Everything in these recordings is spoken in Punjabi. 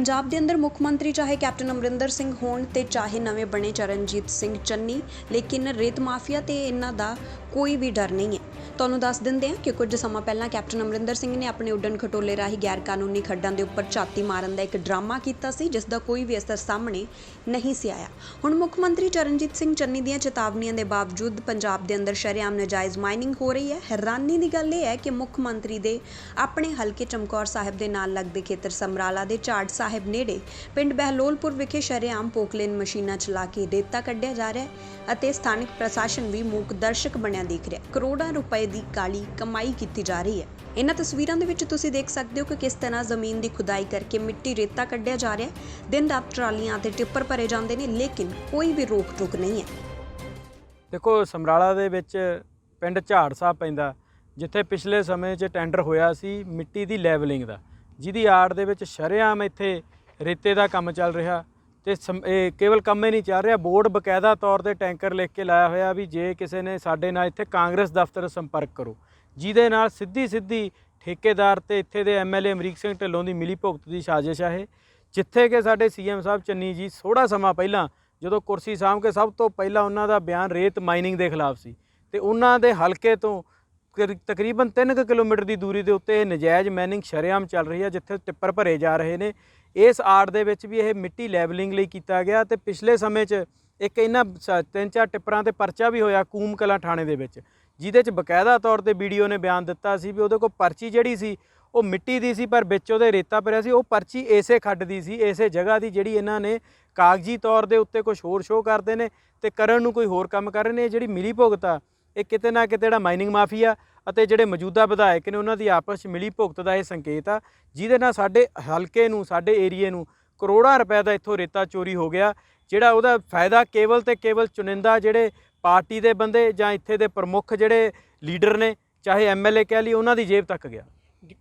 ਪੰਜਾਬ ਦੇ ਅੰਦਰ ਮੁੱਖ ਮੰਤਰੀ ਚਾਹੇ ਕੈਪਟਨ ਅਮਰਿੰਦਰ ਸਿੰਘ ਹੋਣ ਤੇ ਚਾਹੇ ਨਵੇਂ ਬਣੇ ਚਰਨਜੀਤ ਸਿੰਘ ਚੰਨੀ, ਲੇਕਿਨ ਰੇਤ ਮਾਫੀਆ ਤੇ ਇਹਨਾਂ ਦਾ ਕੋਈ ਵੀ ਡਰ ਨਹੀਂ ਹੈ। ਤੁਹਾਨੂੰ ਦੱਸ ਦਿੰਦੇ ਹਾਂ ਕਿ ਕੁਝ ਸਮਾਂ ਪਹਿਲਾਂ ਕੈਪਟਨ ਅਮਰਿੰਦਰ ਸਿੰਘ ਨੇ ਆਪਣੇ ਉੱਡਣ ਖਟੋਲੇ ਰਾਹੀਂ ਗੈਰ ਕਾਨੂੰਨੀ ਖੱਡਾਂ ਦੇ ਉੱਪਰ ਝਾਤੀ ਮਾਰਨ ਦਾ ਇੱਕ ਡਰਾਮਾ ਕੀਤਾ ਸੀ, ਜਿਸ ਦਾ ਕੋਈ ਵੀ ਅਸਰ ਸਾਹਮਣੇ ਨਹੀਂ ਸੀ ਆਇਆ। ਹੁਣ ਮੁੱਖ ਮੰਤਰੀ ਚਰਨਜੀਤ ਸਿੰਘ ਚੰਨੀ ਦੀਆਂ ਚੇਤਾਵਨੀਆਂ ਦੇ ਬਾਵਜੂਦ ਪੰਜਾਬ ਦੇ ਅੰਦਰ ਸ਼ਰੇਆਮ ਨਜਾਇਜ਼ ਮਾਈਨਿੰਗ ਹੋ ਰਹੀ ਹੈ। ਹੈਰਾਨੀ ਦੀ ਗੱਲ ਇਹ ਹੈ ਕਿ ਮੁੱਖ ਮੰਤਰੀ ਦੇ ਆਪਣੇ ਹਲਕੇ ਚਮਕੌਰ ਸਾਹਿਬ ਦੇ ਨਾਲ ਲੱਗਦੇ ਖੇਤਰ ਸਮਰਾਲਾ ਦੇ ਝਾੜ ਸਾਹਿਬ ਨੇੜੇ ਪਿੰਡ ਬਹਿਲੋਲਪੁਰ ਵਿਖੇ ਸ਼ਰੇਆਮ ਪੋਕਲੇਨ ਮਸ਼ੀਨਾਂ ਚਲਾ ਕੇ ਰੇਤਾ ਕੱਢਿਆ ਜਾ ਰਿਹਾ ਹੈ ਅਤੇ ਸਥਾਨਕ ਪ੍ਰਸ਼ਾਸਨ ਵੀ ਮੂਕ ਦਰਸ਼ਕ ਬਣਿਆ ਦੇਖ ਰਿਹਾ ਕਰੋੜਾਂ ਰੁਪਏ ਦੀ ਕਾਲੀ ਕਮਾਈ ਕੀਤੀ ਜਾ ਰਹੀ ਹੈ। ਇਹਨਾਂ ਤਸਵੀਰਾਂ ਦੇ ਵਿੱਚ ਤੁਸੀਂ ਦੇਖ ਸਕਦੇ ਹੋ ਕਿ ਕਿਸ ਤਰ੍ਹਾਂ ਜ਼ਮੀਨ ਦੀ ਖੁਦਾਈ ਕਰਕੇ ਮਿੱਟੀ ਰੇਤਾ ਕੱਢਿਆ ਜਾ ਰਿਹਾ ਹੈ। ਦਿਨ ਰਾਤ ਟਰਾਲੀਆਂ ਤੇ ਟਿੱਪਰ ਭਰੇ ਜਾਂਦੇ ਨੇ, ਲੇਕਿਨ ਕੋਈ ਵੀ ਰੋਕ ਟੋਕ ਨਹੀਂ ਹੈ। ਦੇਖੋ, ਸਮਰਾਲਾ ਦੇ ਵਿੱਚ ਪਿੰਡ ਝਾੜ ਸਾਹਿਬ ਪੈਂਦਾ, ਜਿੱਥੇ ਪਿਛਲੇ ਸਮੇਂ 'ਚ ਟੈਂਡਰ ਹੋਇਆ ਸੀ ਮਿੱਟੀ ਦੀ ਲੈਵਲਿੰਗ ਦਾ, ਜਿਹਦੀ ਆੜ ਦੇ ਵਿੱਚ ਸ਼ਰੇਆਮ ਇੱਥੇ ਰੇਤੇ ਦਾ ਕੰਮ ਚੱਲ ਰਿਹਾ। ਤੇ ਸਮ- ਇਹ ਕੇਵਲ ਕੰਮ ਹੀ ਨਹੀਂ ਚੱਲ ਰਿਹਾ। ਬੋਰਡ ਬਕਾਇਦਾ ਤੌਰ ਤੇ ਟੈਂਕਰ ਲਿਖ ਕੇ ਲਾਇਆ ਹੋਇਆ ਵੀ ਜੇ ਕਿਸੇ ਨੇ ਸਾਡੇ ਨਾਲ ਇੱਥੇ ਕਾਂਗਰਸ ਦਫ਼ਤਰ ਸੰਪਰਕ ਕਰੋ। ਜਿਹਦੇ ਨਾਲ ਸਿੱਧੀ ਸਿੱਧੀ ਠੇਕੇਦਾਰ ਤੇ ਇੱਥੇ ਦੇ ਐਮਐਲਏ ਅਮਰੀਕ ਸਿੰਘ ਢਿੱਲੋਂ ਦੀ ਮਿਲੀ ਭੁਗਤ ਦੀ ਸਾਜ਼ਿਸ਼ ਹੈ ਇਹ। ਜਿੱਥੇ ਕਿ ਸਾਡੇ ਸੀਐਮ ਸਾਹਿਬ ਚੰਨੀ ਜੀ ਥੋੜਾ ਸਮਾਂ ਪਹਿਲਾਂ, ਜਦੋਂ ਕੁਰਸੀ ਸਾਂਭ ਕੇ ਸਭ ਤੋਂ ਪਹਿਲਾਂ ਉਹਨਾਂ ਦਾ ਬਿਆਨ ਰੇਤ ਮਾਈਨਿੰਗ ਦੇ ਖਿਲਾਫ ਸੀ। ਤੇ ਉਹਨਾਂ ਦੇ ਹਲਕੇ ਤੋਂ ਕਰੀ- ਤਕਰੀਬਨ 3 ਕਿਲੋਮੀਟਰ ਦੀ ਦੂਰੀ ਦੇ ਉੱਤੇ ਇਹ ਨਜਾਇਜ਼ ਮਾਈਨਿੰਗ ਸ਼ਰੇਆਮ ਚੱਲ ਰਹੀ ਹੈ ਜਿੱਥੇ ਟਿੱਪਰ ਭਰੇ ਜਾ ਰਹੇ ਨੇ। ਇਸ ਆਰਟ ਦੇ ਵਿੱਚ ਵੀ ਇਹ ਮਿੱਟੀ ਲੈਵਲਿੰਗ ਲਈ ਕੀਤਾ ਗਿਆ ਤੇ ਪਿਛਲੇ ਸਮੇਂ 'ਚ ਇੱਕ ਇਹਨਾਂ ਸ- ਤਿੰਨ ਚਾਰ ਟਿੱਪਰਾਂ ਤੇ ਪਰਚਾ ਵੀ ਹੋਇਆ ਕੂਮ ਕਲਾਂ ਥਾਣੇ ਦੇ ਵਿੱਚ, ਜਿਹਦੇ 'ਚ ਬਕਾਇਦਾ ਤੌਰ ਤੇ ਵੀਡੀਓ ਨੇ ਬਿਆਨ ਦਿੱਤਾ ਸੀ ਵੀ ਉਹਦੇ ਕੋਲ ਪਰਚੀ ਜਿਹੜੀ ਸੀ, ਉਹ ਮਿੱਟੀ ਦੀ ਸੀ ਪਰ ਵਿੱਚ ਉਹਦੇ ਰੇਤਾ ਭਰਿਆ ਸੀ, ਉਹ ਪਰਚੀ ਏਸੇ ਖੱਡ ਦੀ ਸੀ ਏਸੇ ਜਗ੍ਹਾ ਦੀ ਜਿਹੜੀ ਇਹਨਾਂ ਨੇ ਕਾਗਜ਼ੀ ਤੌਰ ਦੇ ਉੱਤੇ ਕੁਝ ਹੋਰ ਸ਼ੋਅ ਕਰਦੇ ਨੇ ਤੇ ਕਰਨ ਨੂੰ ਕੋਈ ਹੋਰ ਕੰਮ ਕਰ ਰਹੇ ਨੇ ਜਿਹੜੀ ਮਿਲੀ ਭੁਗਤ ਆ, ਇਹ ਕਿਤੇ ਨਾ ਕਿਤੇ ਜਿਹੜਾ ਮਾਈਨਿੰਗ ਮਾਫੀਆ ਅਤੇ ਜਿਹੜੇ ਮੌਜੂਦਾ ਵਿਧਾਇਕ ਨੇ ਉਹਨਾਂ ਦੀ ਆਪਸ 'ਚ ਮਿਲੀ ਭੁਗਤ ਦਾ ਇਹ ਸੰਕੇਤ ਆ ਜਿਹਦੇ ਨਾਲ ਸਾਡੇ ਹਲਕੇ ਨੂੰ ਸਾਡੇ ਏਰੀਏ ਨੂੰ ਕਰੋੜਾਂ ਰੁਪਏ ਦਾ ਇੱਥੋਂ ਰੇਤਾ ਚੋਰੀ ਹੋ ਗਿਆ ਜਿਹੜਾ ਉਹਦਾ ਫਾਇਦਾ ਕੇਵਲ ਤੇ ਕੇਵਲ ਚੁਣਿੰਦਾ ਜਿਹੜੇ ਪਾਰਟੀ ਦੇ ਬੰਦੇ ਜਾਂ ਇੱਥੇ ਦੇ ਪ੍ਰਮੁੱਖ ਜਿਹੜੇ ਲੀਡਰ ਨੇ ਚਾਹੇ ਐਮਐਲਏ ਕਹਿ ਲਈ ਉਹਨਾਂ ਦੀ ਜੇਬ ਤੱਕ ਗਿਆ।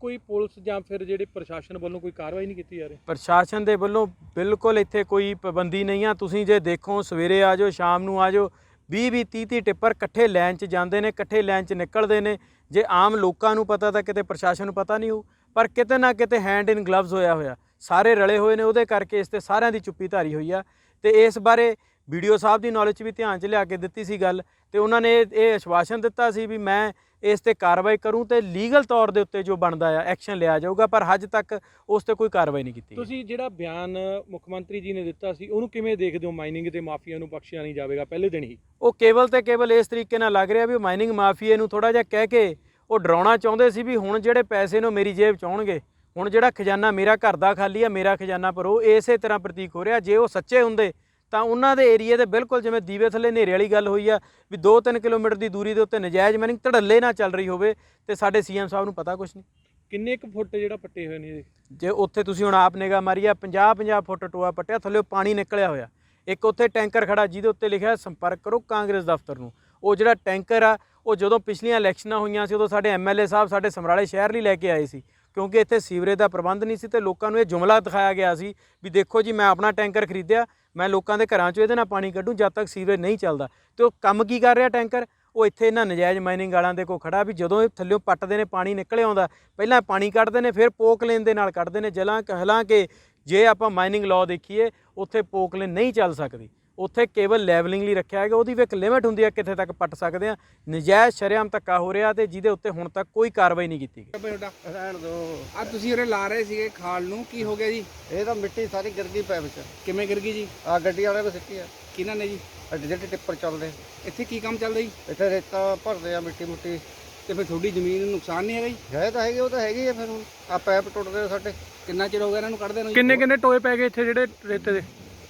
ਕੋਈ ਪੁਲਿਸ ਜਾਂ ਫਿਰ ਜਿਹੜੇ ਪ੍ਰਸ਼ਾਸਨ ਵੱਲੋਂ ਕੋਈ ਕਾਰਵਾਈ ਨਹੀਂ ਕੀਤੀ ਜਾ ਰਹੀ? ਪ੍ਰਸ਼ਾਸਨ ਦੇ ਵੱਲੋਂ ਬਿਲਕੁਲ ਇੱਥੇ ਕੋਈ ਪਾਬੰਦੀ ਨਹੀਂ ਆ। ਤੁਸੀਂ ਜੇ ਦੇਖੋ ਸਵੇਰੇ ਆ ਜਾਓ ਸ਼ਾਮ ਨੂੰ ਆ ਜਾਓ 20 20 30 30 ਟਿੱਪਰ ਇਕੱਠੇ ਲਾਈਨ 'ਚ ਜਾਂਦੇ ਨੇ, ਇਕੱਠੇ ਲਾਈਨ 'ਚ ਨਿਕਲਦੇ ਨੇ। ਜੇ ਆਮ ਲੋਕਾਂ ਨੂੰ ਪਤਾ ਤਾਂ ਕਿਤੇ ਪ੍ਰਸ਼ਾਸਨ ਨੂੰ ਪਤਾ ਨਹੀਂ ਹੋਊ, ਪਰ ਕਿਤੇ ਨਾ ਕਿਤੇ ਹੈਂਡ ਇਨ ਗਲਵਜ਼ ਹੋਇਆ ਹੋਇਆ। ਸਾਰੇ ਰਲੇ ਹੋਏ ਨੇ, ਉਹਦੇ ਕਰਕੇ ਇਸ ਤੇ ਸਾਰਿਆਂ ਦੀ ਚੁੱਪੀ ਧਾਰੀ ਹੋਈ ਆ। ਤੇ ਇਸ ਬਾਰੇ ਵੀਡੀਓ ਸਾਹਿਬ ਦੀ ਨੌਲੇਜ ਵੀ ਧਿਆਨ 'ਚ ਲਿਆ ਕੇ ਦਿੱਤੀ ਸੀ ਗੱਲ ਤੇ ਉਹਨਾਂ ਨੇ ਇਹ ਆਸ਼ਵਾਸਨ ਦਿੱਤਾ ਸੀ ਵੀ ਮੈਂ ਇਸ ਤੇ ਕਾਰਵਾਈ ਕਰੂੰ ਤੇ ਲੀਗਲ ਤੌਰ ਦੇ ਉੱਤੇ ਜੋ ਬਣਦਾ ਆ ਐਕਸ਼ਨ ਲਿਆ ਜਾਊਗਾ ਪਰ ਹਜੇ ਤੱਕ ਉਸ ਤੇ ਕੋਈ ਕਾਰਵਾਈ ਨਹੀਂ ਕੀਤੀ। ਤੁਸੀਂ ਜਿਹੜਾ ਬਿਆਨ ਮੁੱਖ ਮੰਤਰੀ ਜੀ ਨੇ ਦਿੱਤਾ ਸੀ ਉਹਨੂੰ ਕਿਵੇਂ ਦੇਖਦੇ ਹੋ ਮਾਈਨਿੰਗ ਤੇ ਮਾਫੀਆ ਨੂੰ ਬਖਸ਼ਿਆ ਨਹੀਂ ਜਾਵੇਗਾ ਪਹਿਲੇ ਦਿਨ ਹੀ? ਉਹ ਕੇਵਲ ਤੇ ਕੇਵਲ ਇਸ ਤਰੀਕੇ ਨਾਲ ਲੱਗ ਰਿਹਾ ਵੀ ਮਾਈਨਿੰਗ ਮਾਫੀਏ ਨੂੰ ਥੋੜਾ ਜਿਹਾ ਕਹਿ ਕੇ ਉਹ ਡਰਾਉਣਾ ਚਾਹੁੰਦੇ ਸੀ ਵੀ ਹੁਣ ਜਿਹੜੇ ਪੈਸੇ ਨੂੰ ਮੇਰੀ ਜੇਬ ਚ ਆਉਣਗੇ। ਹੁਣ ਜਿਹੜਾ ਖਜ਼ਾਨਾ ਮੇਰਾ ਘਰ ਦਾ ਖਾਲੀ ਆ ਮੇਰਾ ਖਜ਼ਾਨਾ ਭਰੋ ਇਸੇ ਤਰ੍ਹਾਂ ਪ੍ਰਤੀਕ ਹੋ ਰਿਹਾ। ਜੇ ਉਹ ਸੱਚੇ ਹੁੰਦੇ ਤਾਂ ਉਹਨਾਂ ਦੇ ਏਰੀਏ ਦੇ ਬਿਲਕੁਲ ਜਿਵੇਂ ਦੀਵੇ ਥੱਲੇ ਹਨੇਰੇ ਵਾਲੀ ਗੱਲ ਹੋਈ ਆ ਵੀ 2-3 ਕਿਲੋਮੀਟਰ ਦੀ ਦੂਰੀ ਦੇ ਉੱਤੇ ਨਜਾਇਜ਼ ਮਾਈਨਿੰਗ ਧੜੱਲੇ ਨਾਲ ਚੱਲ ਰਹੀ ਹੋਵੇ ਤੇ ਸਾਡੇ ਸੀਐਮ ਸਾਹਿਬ ਨੂੰ ਪਤਾ ਕੁਝ ਨਹੀਂ। ਕਿੰਨੇ ਕੁ ਫੁੱਟ ਜਿਹੜਾ ਪੱਟੇ ਹੋਏ ਨੇ? ਜੇ ਉੱਥੇ ਤੁਸੀਂ ਹੁਣ ਆਪ ਨਿਗਾਹ ਮਾਰੀ ਆ 50-50 ਫੁੱਟ ਟੋਆ ਪੱਟਿਆ ਥੱਲੇ ਪਾਣੀ ਨਿਕਲਿਆ ਹੋਇਆ। ਇੱਕ ਉੱਥੇ ਟੈਂਕਰ ਖੜਾ ਜਿਹਦੇ ਉੱਤੇ ਲਿਖਿਆ ਸੰਪਰਕ ਕਰੋ ਕਾਂਗਰਸ ਦਫ਼ਤਰ ਨੂੰ। ਉਹ ਜਿਹੜਾ ਟੈਂਕਰ ਆ ਉਹ ਜਦੋਂ ਪਿਛਲੀਆਂ ਇਲੈਕਸ਼ਨਾਂ ਹੋਈਆਂ ਸੀ ਉਦੋਂ ਸਾਡੇ ਐਮਐਲਏ ਸਾਹਿਬ ਸਾਡੇ ਸਮਰਾਲੇ ਸ਼ਹਿਰ ਲਈ ਲੈ ਕੇ ਆਏ ਸੀ। ਕਿਉਂਕਿ ਇੱਥੇ ਸੀਵਰੇਜ ਦਾ ਪ੍ਰਬੰਧ ਨਹੀਂ ਸੀ ਤੇ ਲੋਕਾਂ ਨੂੰ ਇਹ ਜੁਮਲਾ ਦਿਖਾਇਆ ਗਿਆ ਸੀ ਵੀ ਦੇਖੋ ਜੀ ਮੈਂ ਆਪਣਾ ਟੈਂਕਰ ਖਰੀਦਿਆ ਮੈਂ ਲੋਕਾਂ ਦੇ ਘਰਾਂ 'ਚੋਂ ਇਹਦੇ ਨਾਲ ਪਾਣੀ ਕੱਢੂ, ਜਦ ਤੱਕ ਸੀਵਰੇਜ ਨਹੀਂ ਚੱਲਦਾ। ਤੇ ਉਹ ਕੰਮ ਕੀ ਕਰ ਰਿਹਾ ਟੈਂਕਰ? ਉਹ ਇੱਥੇ ਇਹਨਾਂ ਨਜਾਇਜ਼ ਮਾਈਨਿੰਗ ਵਾਲਿਆਂ ਦੇ ਕੋਲ ਖੜਾ ਵੀ ਜਦੋਂ ਇਹ ਥੱਲਿਓਂ ਪੱਟਦੇ ਨੇ, ਪਾਣੀ ਨਿਕਲ ਆਉਂਦਾ, ਪਹਿਲਾਂ ਪਾਣੀ ਕੱਢਦੇ ਨੇ, ਫਿਰ ਪੋਕਲੇਨ ਦੇ ਨਾਲ ਕੱਢਦੇ ਨੇ, ਜਲਾਂ ਹਾਲਾਂਕਿ ਜੇ ਆਪਾਂ ਮਾਈਨਿੰਗ ਲਾਅ ਦੇਖੀਏ, ਉੱਥੇ ਪੋਕਲੇਨ ਨਹੀਂ ਚੱਲ ਸਕਦੀ। ਉੱਥੇ ਕੇਵਲ ਲੈਵਲਿੰਗ ਲਈ ਰੱਖਿਆ ਹੈਗਾ ਉਹਦੀ ਵੀ ਇੱਕ ਲਿਮਿਟ ਹੁੰਦੀ ਹੈ ਕਿੱਥੇ ਤੱਕ ਪੱਟ ਸਕਦੇ ਆ। ਨਜਾਇਜ਼ ਸ਼ਰੇਆਮ ਧੱਕਾ ਹੋ ਰਿਹਾ ਤੇ ਜਿਹਦੇ ਉੱਤੇ ਹੁਣ ਤੱਕ ਕੋਈ ਕਾਰਵਾਈ ਨਹੀਂ ਕੀਤੀ ਗਈ। ਬੇਟਾ ਰਹਿਣ ਦੋ ਆ ਤੁਸੀਂ ਉਰੇ ਲਾ ਰਹੇ ਸੀਗੇ ਖਾਲ ਨੂੰ ਕੀ ਹੋ ਗਿਆ ਜੀ? ਇਹ ਤਾਂ ਮਿੱਟੀ ਸਾਰੀ ਗਿਰ ਗਈ ਪੈ ਵਿੱਚ। ਕਿਵੇਂ ਗਿਰ ਗਈ ਜੀ? ਆ ਗੱਡੀ ਵਾਲੇ ਨੇ ਸਿੱਟੀ ਆ। ਕਿਹਨਾਂ ਨੇ ਜੀ? ਅੱਡੇ ਜਿਹੜੇ ਟਿੱਪਰ ਚੱਲਦੇ। ਇੱਥੇ ਕੀ ਕੰਮ ਚੱਲਦਾ ਜੀ? ਇੱਥੇ ਰੇਤਾ ਭਰਦੇ ਆ ਮਿੱਟੀ ਮੁੱਟੀ। ਤੇ ਫਿਰ ਤੁਹਾਡੀ ਜ਼ਮੀਨ ਨੂੰ ਨੁਕਸਾਨ ਨਹੀਂ ਹੈਗਾ ਜੀ? ਗਏ ਤਾਂ ਹੈਗੇ ਉਹ ਤਾਂ ਹੈਗੇ ਆ ਫਿਰ ਹੁਣ। ਆ ਪੈਪ ਟੁੱਟਦੇ ਆ ਸਾਡੇ। ਕਿੰਨਾ ਚਿਰ ਹੋ ਗਿਆ ਇਹਨਾਂ ਨੂੰ ਕੱਢਦੇ ਨੂੰ ਜੀ? ਕਿੰਨੇ ਕਿੰਨੇ ਟੋਏ ਪੈ ਗਏ ਇੱਥੇ ਜਿਹੜੇ ਰੇਤੇ ਦੇ?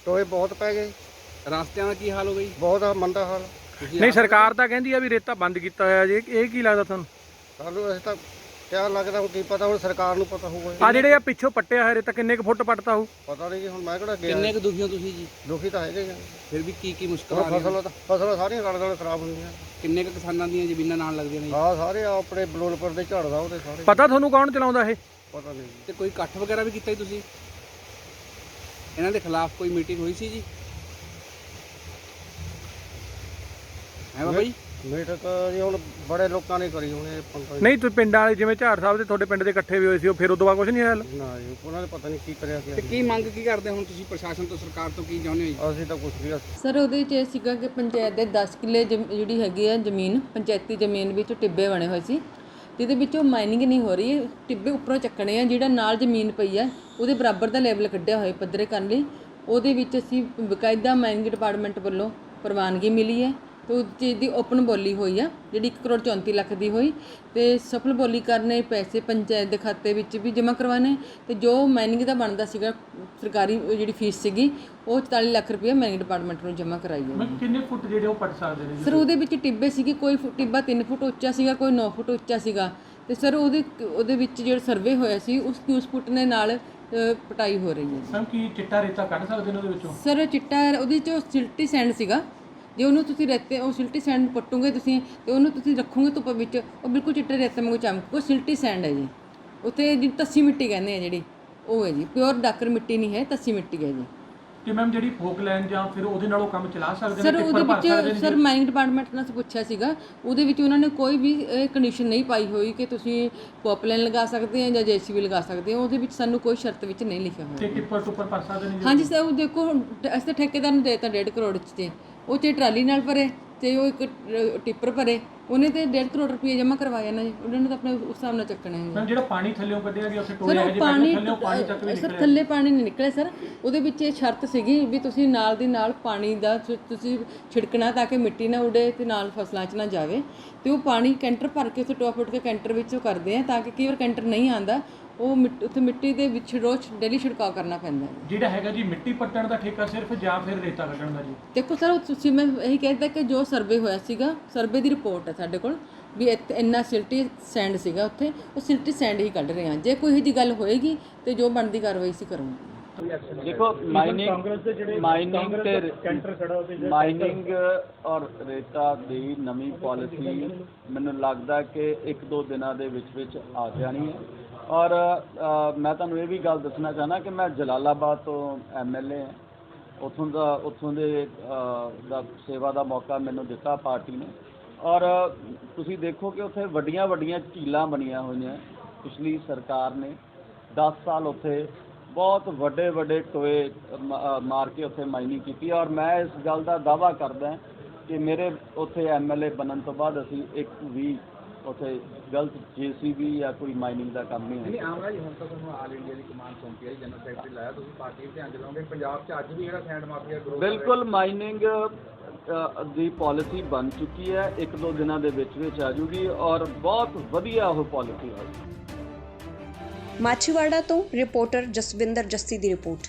ਟੋਏ ਬਹੁਤ ਪੈ ਗਏ। ਰਾਸਤਿਆਂ ਦਾ ਕੀ ਹਾਲ ਹੋ ਜੀ ਬਹੁਤ ਮੰਦਾ ਹਾਲ। ਤੁਸੀਂ ਨਹੀਂ ਆਪ- ਸਰਕਾਰ ਤਾਂ ਕਹਿੰਦੀ ਆ ਵੀ ਰੇਤਾ ਬੰਦ ਕੀਤਾ ਹੋਇਆ ਜੀ ਇਹ ਕੀ ਲੱਗਦਾ ਤੁਹਾਨੂੰ? ਸਾਨੂੰ ਅਸੀਂ ਤਾਂ ਕਿਆ ਲੱਗਦਾ ਹੁਣ ਕੀ ਪਤਾ ਹੁਣ ਸਰਕਾਰ ਨੂੰ ਪਤਾ ਹੋਊਗਾ ਆ ਜਿਹੜੇ ਆ ਪਿੱਛੋਂ ਪੱਟਿਆ ਹੋਇਆ ਰੇਤਾ ਕਿੰਨੇ ਕੁ ਫੁੱਟ ਪੱਟਦਾ ਹੋਊ? ਪਤਾ ਨਹੀਂ ਜੀ ਹੁਣ ਮੈਂ ਕਿਹੜਾ ਗਿਆ। ਕਿੰਨੇ ਕੁ ਦੁਖੀ ਹੋ ਤੁਸੀਂ ਜੀ? ਦੁਖੀ ਤਾਂ ਹੈਗੇ ਆ ਫਿਰ ਵੀ ਕੀ ਕੀ ਮੁਸ਼ਕਲਾਂ ਆ ਹੁਣ ਰਹੀਆਂ? ਫਸਲ ਤਾਂ ਫਸਲਾਂ ਸਾਰੀਆਂ ਗੜ ਗੜ ਖਰਾਬ ਹੋਈਆਂ ਕਿੰਨੇ ਕੁ ਕਿਸਾਨਾਂ ਦੀਆਂ ਜ਼ਮੀਨਾਂ ਨਾਲ ਲੱਗਦੀਆਂ ਨੇ? ਆ ਸਾਰੇ ਆ ਆਪਣੇ ਬਲੋਲਪੁਰ ਦੇ ਝਾੜਦਾ ਉਹਦੇ ਸਾਰੇ। ਪਤਾ ਤੁਹਾਨੂੰ ਕੌਣ ਚਲਾਉਂਦਾ ਇਹ? ਪਤਾ ਨਹੀਂ ਜੀ। ਤੇ ਕੋਈ ਇਕੱਠ ਵਗੈਰਾ ਵੀ ਕੀਤਾ ਜੀ ਤੁਸੀਂ? ਇਹਨਾਂ ਦੇ ਖਿਲਾਫ ਕੋਈ ਮੀਟਿੰਗ ਹੋਈ ਸੀ ਜੀ? ਹੈ ਬਾਬਾ ਜੀ? ਮੀਟਿੰਗ ਜੀ ਹੁਣ ਬੜੇ ਲੋਕਾਂ ਨੇ ਕਰੀ ਹੋਣੀ ਇਹ ਪੰਗਾ ਜੀ। ਨਹੀਂ ਤੁਸੀਂ ਪਿੰਡਾਂ ਵਾਲੇ ਜਿਵੇਂ ਝਾੜ ਸਾਹਿਬ ਦੇ ਤੁਹਾਡੇ ਪਿੰਡ ਦੇ ਇਕੱਠੇ ਵੀ ਹੋਏ ਸੀ ਉਹ ਫਿਰ ਉਦੋਂ ਬਾਅਦ ਕੁਝ ਨਹੀਂ ਹੋਇਆ? ਨਾ ਜੀ ਉਹਨਾਂ ਨੇ ਪਤਾ ਨਹੀਂ ਕੀ ਕਰਿਆ ਤੇ ਸੀ ਕੀ ਮੰਗ ਕੀ ਕਰਦੇ ਹੁਣ ਤੁਸੀਂ ਪ੍ਰਸ਼ਾਸਨ ਤੋਂ ਸਰਕਾਰ ਤੋਂ ਕੀ ਚਾਹੁੰਦੇ ਹੋ ਜੀ? ਅਸੀਂ ਤਾਂ ਕੁਝ ਵੀ ਸਰ ਉਹਦੇ 'ਚ ਇਹ ਸੀਗਾ ਕਿ ਪੰਚਾਇਤ ਦੇ 10 ਕਿੱਲੇ ਜ਼ਮ- ਜਿਹੜੀ ਹੈਗੀ ਆ ਜ਼ਮੀਨ ਪੰਚਾਇਤੀ ਜ਼ਮੀਨ ਵਿੱਚ ਟਿੱਬੇ ਬਣੇ ਹੋਏ ਸੀ। ਜਿਹਦੇ ਵਿੱਚੋਂ ਮਾਈਨਿੰਗ ਨਹੀਂ ਹੋ ਰਹੀ ਟਿੱਬੇ ਉੱਪਰੋਂ ਚੱਕਣੇ ਆ ਜਿਹੜਾ ਨਾਲ ਜ਼ਮੀਨ ਪਈ ਆ ਉਹਦੇ ਬਰਾਬਰ ਦਾ ਲੈਵਲ ਕੱਢਿਆ ਹੋਇਆ ਪੱਧਰੇ ਕਰਨ ਲਈ। ਉਹਦੇ ਵਿੱਚ ਅਸੀਂ ਬਕਾਇਦਾ ਮਾਈਨਿੰਗ ਡਿਪਾਰਟਮੈਂਟ ਵੱਲੋਂ ਪ੍ਰਵਾਨਗੀ ਮਿਲੀ ਹੈ। ਤੇ ਉਹ ਚੀਜ਼ ਦੀ ਓਪਨ ਬੋਲੀ ਹੋਈ ਆ ਜਿਹੜੀ 1 ਕਰੋੜ 34 ਲੱਖ ਦੀ ਹੋਈ। ਤੇ ਸਫਲ ਬੋਲੀ ਕਰਨੇ ਪੈਸੇ ਪੰਚਾਇਤ ਦੇ ਖਾਤੇ ਵਿੱਚ ਵੀ ਜਮ੍ਹਾਂ ਕਰਵਾਣੇ ਤੇ ਜੋ ਮਾਈਨਿੰਗ ਦਾ ਬਣਦਾ ਸੀਗਾ ਸਰਕਾਰੀ ਜਿਹੜੀ ਫੀਸ ਸੀਗੀ ਉਹ 44 ਲੱਖ ਰੁਪਏ ਮਾਈਨਿੰਗ ਡਿਪਾਰਟਮੈਂਟ ਨੂੰ ਜਮ੍ਹਾਂ ਕਰਾਈ ਹੈ ਕਿੰਨੇ ਫੁੱਟ ਜਿਹੜੇ ਉਹ ਪੱਟ ਸਕਦੇ ਨੇ? ਸਰ ਉਹਦੇ ਵਿੱਚ ਟਿੱਬੇ ਸੀਗੇ ਕੋਈ ਟਿੱਬਾ 3 ਫੁੱਟ ਉੱਚਾ ਸੀਗਾ ਕੋਈ 9 ਫੁੱਟ ਉੱਚਾ ਸੀਗਾ। ਤੇ ਸਰ ਉਹਦੇ ਉਹਦੇ ਵਿੱਚ ਜਿਹੜਾ ਸਰਵੇ ਹੋਇਆ ਸੀ ਉਸ ਕਿਊਸ ਫੁੱਟ ਨੇ ਨਾਲ ਪਟਾਈ ਹੋ ਰਹੀ ਹੈ। ਮੈਮ ਕੀ ਚਿੱਟਾ ਰੇਤਾ ਕੱਢ ਸਕਦੇ ਨੇ ਉਹਦੇ ਵਿੱਚੋਂ? ਸਰ ਚਿੱਟਾ ਉਹਦੇ ਚ ਸਿਲਟੀ ਸੈਂਡ ਸੀਗਾ। ਜੇ ਉਹਨੂੰ ਤੁਸੀਂ ਰੇਤੇ ਉਹ ਸਿਲਟੀ ਸੈਂਡ ਪੱਟੋਗੇ ਤੁਸੀਂ ਤੇ ਉਹਨੂੰ ਤੁਸੀਂ ਰੱਖੋਗੇ ਧੁੱਪ ਵਿੱਚ ਉਹ ਬਿਲਕੁਲ ਚਿੱਟੇ ਰੇਤੇ ਵਾਂਗੂ ਚਮਕ ਉਹ ਸਿਲਟੀ ਸੈਂਡ ਹੈ ਜੀ। ਉੱਥੇ ਜੀ ਤੱਸੀ ਮਿੱਟੀ ਕਹਿੰਦੇ ਆ ਜਿਹੜੀ ਉਹ ਹੈ ਜੀ ਪਿਓਰ ਡਾਕਰ ਮਿੱਟੀ ਨਹੀਂ ਹੈ ਤੱਸੀ ਮਿੱਟੀ ਹੈ ਜੀ। ਤੇ ਮੈਮ ਜਿਹੜੀ ਫੋਕ ਲੈਣ ਜਾਂ ਫਿਰ ਉਹਦੇ ਨਾਲ ਉਹ ਕੰਮ ਚਲਾ ਸਕਦੇ ਸਰ ਉਹਦੇ ਵਿੱਚ ਸਰ ਮਾਈਨਿੰਗ ਡਿਪਾਰਟਮੈਂਟ ਨਾਲ ਪੁੱਛਿਆ ਸੀਗਾ ਉਹਦੇ ਵਿੱਚ ਉਹਨਾਂ ਨੇ ਕੋਈ ਵੀ ਇਹ ਕੰਡੀਸ਼ਨ ਨਹੀਂ ਪਾਈ ਹੋਈ ਕਿ ਤੁਸੀਂ ਪੌਪਲਾਈਨ ਲਗਾ ਸਕਦੇ ਆ ਜਾਂ ਜੀਸੀਬੀ ਲਗਾ ਸਕਦੇ ਹੋ ਉਹਦੇ ਵਿੱਚ ਸਾਨੂੰ ਕੋਈ ਸ਼ਰਤ ਵਿੱਚ ਨਹੀਂ ਲਿਖਿਆ ਹੋਇਆ। ਤੇ ਟਿੱਪਰ ਟੁੱਪਰ ਭਰ ਸਕਦੇ ਨੇ ਹਾਂਜੀ ਸਰ ਉਹ ਦੇਖੋ ਅਸੀਂ ਤਾਂ ਠੇਕੇਦਾਰ ਨੂੰ ਦੇਤਾ 1.5 ਕਰੋੜ ਚ ਤੇ ਉਹ ਚ ਟਰਾਲੀ ਨਾਲ ਭਰੇ ਤੇ ਉਹ ਇੱਕ ਟਿੱਪਰ ਭਰੇ ਉਹਨੇ ਤੇ 1.5 ਕਰੋੜ ਰੁਪਏ ਜਮ੍ਹਾਂ ਕਰਵਾਇਆ ਨਾ ਜੀ। ਉਹਨਾਂ ਨੇ ਤਾਂ ਆਪਣੇ ਉਸ ਹਿਸਾਬ ਨਾਲ ਚੱਕਣਾ ਹੈ ਮੈਮ ਜਿਹੜਾ ਪਾਣੀ ਥੱਲੇੋਂ ਕੱਢਿਆ ਗਿਆ ਉੱਥੇ ਸਰ ਟੋਏ ਉਹ ਪਾਣੀ ਸਰ ਥੱਲੇ ਪਾਣੀ ਨਹੀਂ ਨਿਕਲਿਆ ਸਰ। ਉਹਦੇ ਵਿੱਚ ਇਹ ਸ਼ਰਤ ਸੀਗੀ ਵੀ ਤੁਸੀਂ ਨਾਲ ਦੀ ਨਾਲ ਪਾਣੀ ਦਾ ਤੁਸੀਂ ਛਿੜਕਣਾ ਤਾਂ ਕਿ ਮਿੱਟੀ ਨਾ ਉਡੇ ਤੇ ਨਾਲ ਫਸਲਾਂ 'ਚ ਨਾ ਜਾਵੇ। ਤੇ ਉਹ ਪਾਣੀ ਕੈਂਟਰ ਭਰ ਕੇ ਉੱਥੇ ਟੋਪ ਉੱਟ ਕੇ ਕੈਂਟਰ ਵਿੱਚ ਕਰਦੇ ਆ ਤਾਂ ਕਿ ਕਈ ਵਾਰ ਕੈਂਟਰ ਨਹੀਂ ਆਂਦਾ ਉਹ ਮਿੱਟ- ਉੱਥੇ ਮਿੱਟੀ ਦੇ ਵਿੱਚ ਰੋਜ਼ ਡੇਲੀ ਛਿੜਕਾਅ ਕਰਨਾ ਪੈਂਦਾ ਹੈ। ਜਿਹੜਾ ਹੈਗਾ ਜੀ ਮਿੱਟੀ ਪੱਟਣ ਦਾ ਠੇਕਾ ਸਿਰਫ ਜਾਂ ਫਿਰ ਰੇਤਾ ਕੱਢਣ ਦਾ ਜੀ? ਦੇਖੋ ਸਰ ਉਹ ਤੁਸੀਂ ਮੈਂ ਇਹੀ ਕਹਿੰਦਾ ਕਿ ਜੋ ਸਰਵੇ ਹੋਇਆ ਸੀਗਾ ਸਰਵੇ ਦੀ ਰਿਪੋਰਟ ਹੈ ਸਾਡੇ ਕੋਲ ਵੀ ਇੱਥੇ ਇੰਨਾ ਸਿਲਟੀ ਸੈਂਡ ਸੀਗਾ ਉੱਥੇ ਉਹ ਸਿਲਟੀ ਸੈਂਡ ਹੀ ਕੱਢ ਰਹੇ ਹਾਂ। ਜੇ ਕੋਈ ਇਹੋ ਜਿਹੀ ਗੱਲ ਹੋਏਗੀ ਤੇ ਜੋ ਬਣਦੀ ਕਾਰਵਾਈ ਸੀ ਕਰਾਂਗੇ। ਦੇਖੋ ਮਾਈਨਿੰਗ ਮਾਈਨਿੰਗ ਤੇ ਮਾਈਨਿੰਗ ਔਰ ਰੇਤਾ ਦੀ ਨਵੀਂ ਪਾਲਿਸੀ ਮੈਨੂੰ ਲੱਗਦਾ ਕਿ ਇੱਕ ਦੋ ਦਿਨਾਂ ਦੇ ਵਿੱਚ ਵਿੱਚ ਆ ਜਾਣੀ ਹੈ। ਔਰ ਮੈਂ ਤੁਹਾਨੂੰ ਇਹ ਵੀ ਗੱਲ ਦੱਸਣਾ ਚਾਹਨਾ ਕਿ ਮੈਂ ਜਲਾਲਾਬਾਦ ਤੋਂ ਐਮਐਲਏ ਹਾਂ। ਉੱਥੋਂ ਦਾ, ਉੱਥੋਂ ਦੇ ਦਾ ਸੇਵਾ ਦਾ ਮੌਕਾ ਮੈਨੂੰ ਦਿੱਤਾ ਪਾਰਟੀ ਨੇ। ਔਰ ਤੁਸੀਂ ਦੇਖੋ ਕਿ ਉੱਥੇ ਵੱਡੀਆਂ ਵੱਡੀਆਂ ਝੀਲਾਂ ਬਣੀਆਂ ਹੋਈਆਂ ਪਿਛਲੀ ਸਰਕਾਰ ਨੇ। 10 ਸਾਲ ਉੱਥੇ ਬਹੁਤ ਵੱਡੇ ਵੱਡੇ ਟੋਏ ਮਾਰ ਕੇ ਉੱਥੇ ਮਾਈਨਿੰਗ ਕੀਤੀ। ਔਰ ਮੈਂ ਇਸ ਗੱਲ ਦਾ ਦਾਵਾ ਕਰਦਾ ਕਿ ਮੇਰੇ ਉੱਥੇ ਐਮਐਲਏ ਬਣਨ ਤੋਂ ਬਾਅਦ ਅਸੀਂ ਇੱਕ ਵੀ ਉੱਥੇ ਗਲਤ ਜੀਸੀਬੀ ਜਾਂ ਕੋਈ ਮਾਈਨਿੰਗ ਦਾ ਕੰਮ ਨਹੀਂ ਹੋਇਆ ਆਮਰਾ ਜੀ ਹੁਣ ਤਾਂ ਤੁਹਾਨੂੰ ਆਲ ਇੰਡੀਆ ਦੀ ਕਮਾਂਡ ਸੌਂਪੀ ਹੈ ਜਨਰਲ ਸੈਕਟਰੀ ਲਾਇਆ ਤੁਸੀਂ ਪਾਰਟੀ ਦੇ ਧਿਆਨ ਚ ਲਾਓਗੇ ਪੰਜਾਬ 'ਚ ਅੱਜ ਵੀ ਜਿਹੜਾ ਸੈਂਡ ਮਾਫੀਆ ਗਰੋਹ ਬਿਲਕੁਲ ਮਾਈਨਿੰਗ ਦੀ ਪਾਲਿਸੀ ਬਣ ਚੁੱਕੀ ਹੈ ਇੱਕ ਦੋ ਦਿਨਾਂ ਦੇ ਵਿੱਚ ਵਿੱਚ ਆ ਜੂਗੀ ਔਰ ਬਹੁਤ ਵਧੀਆ ਉਹ ਪਾਲਿਸੀ ਹੋਏਗੀ ਮਾਛੀਵਾੜਾ ਤੋਂ ਰਿਪੋਰਟਰ ਜਸਵਿੰਦਰ ਜੱਸੀ ਦੀ ਰਿਪੋਰਟ।